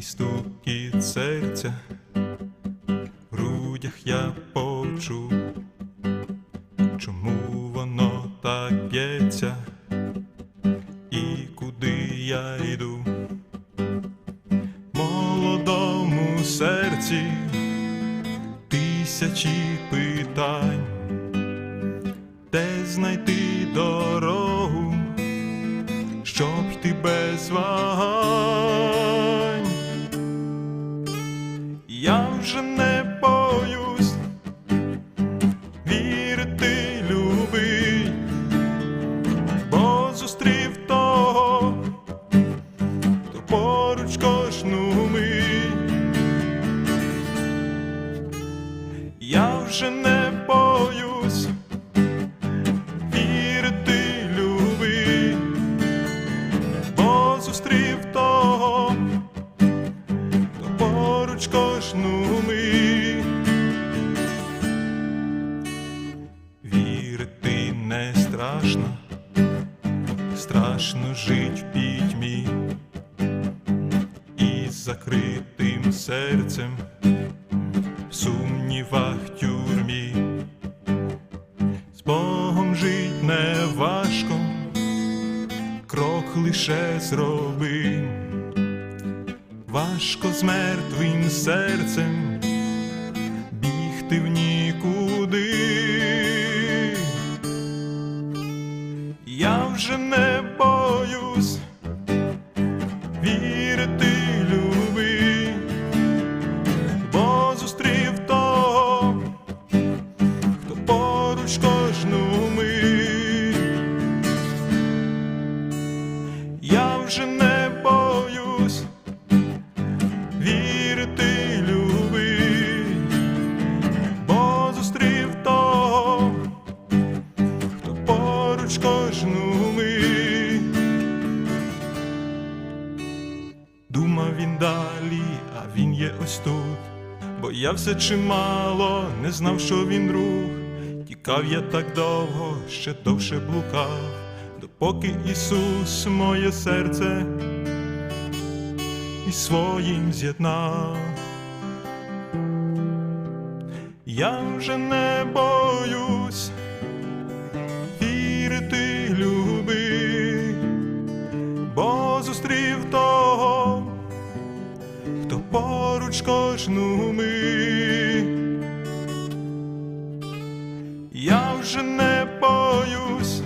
тихий стукіт серця, в грудях я почув, чому воно так б'ється, і куди я йду, молодому серці тисячі питань, де знайти дорогу, щоб йти без вагань. Я вже не боюсь. Вірити, любить, бо зустрів того, хто поруч кожну мить. Вірити не страшно, страшно жить в пітьмі. Із закритим серцем в сумнівах тюрмі. З Богом жить не важко, крок лише зроби. Важко з мертвим серцем бігти в нікуди. Я вже не боюсь вірити, вже не боюсь вірити, люби, бо зустрів того, хто поруч кожну мить. Думав він далі, а він є ось тут. Боявся чимало, не знав, що він друг. Тікав я так довго, ще довше блукав, допоки Ісус моє серце із своїм з'єднав. Я вже не боюсь вірити, люби, бо зустрів того, хто поруч кожну мить. Я вже не боюсь